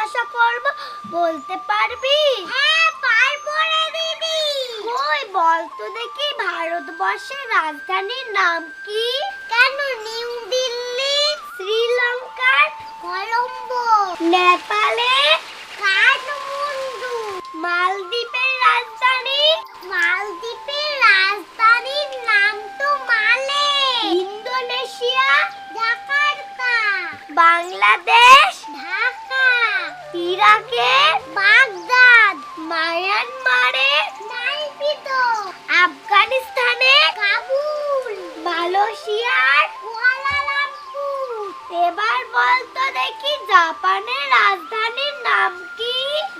জিজ্ঞাসা করব বলতে পারবি? হ্যাঁ পারব রে দিদি। কই বল তো দেখি ভারতবর্ষের রাজধানীর নাম কি? কেন? নিউ দিল্লি শ্রীলঙ্কার কলম্বো। নেপালে? কাঠমান্ডু। মালদ্বীপের রাজধানী? মালদ্বীপের রাজধানীর নাম তো মালে। ইন্দোনেশিয়া? জাকার্তা। বাংলাদেশ? ইরাকে বাগদাদ মায়ানমারে নাইপিতো আফগানিস্তানে কাবুল মালয়েশিয়ার কুয়ালালামপুর। এবার বলতো দেখি জাপানের রাজধানীর নাম কি?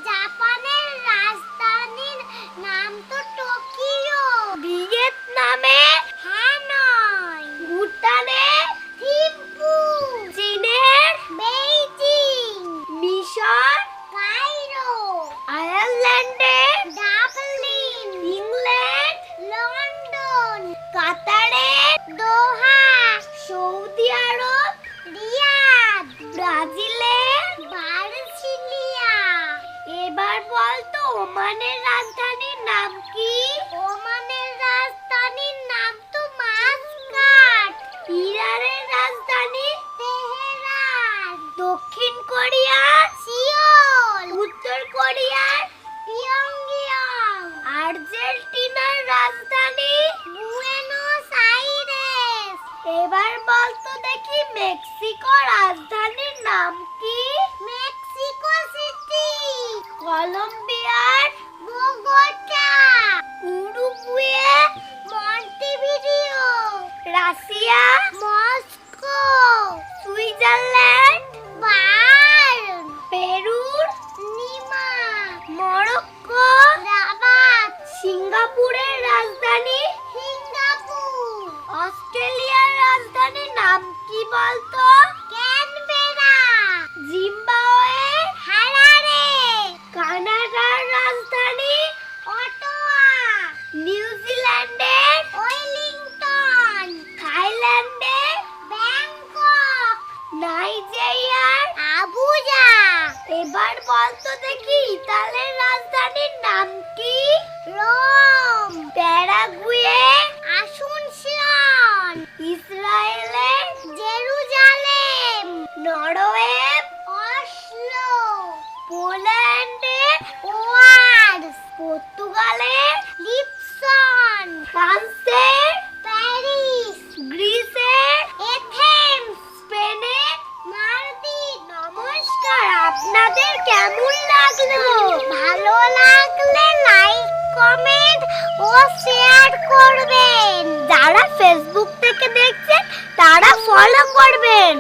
জাপানের রাজধানীর নাম তো টোকিও। ভিয়েতনামে ওমানের রাজধানীর নাম কি? ওমানের রাজধানীর নাম তো মাসকাট ইরানের রাজধানী? তেহরান। দক্ষিণ কোরিয়া সিওল। উত্তর কোরিয়ার? পিয়ংইয়ং অস্ট্রেলিয়ার রাজধানীর নাম কি বলতো? ক্যানবেরা। জিম্বাবুয়ে? হারারে। কানাডার রাজধানী? অটোয়া নিউজিল্যান্ডের ওয়েলিংটন। থাইল্যান্ডের? ব্যাংকক। নাইজেরিয়ার? আবুজা। এবার বলতো দেখি ইতালির রাজধানীর নাম কি? রোম। প্যারাগুয়ে ফ্রান্সের প্যারিস গ্রিসের এথেন্স স্পেনে মাদ্রিদ নমস্কার আপনাদের কেমন লাগল? ভালো লাগলে লাইক কমেন্ট ও শেয়ার করবেন। যারা ফেসবুক থেকে দেখছেন তারা ফলো করবেন।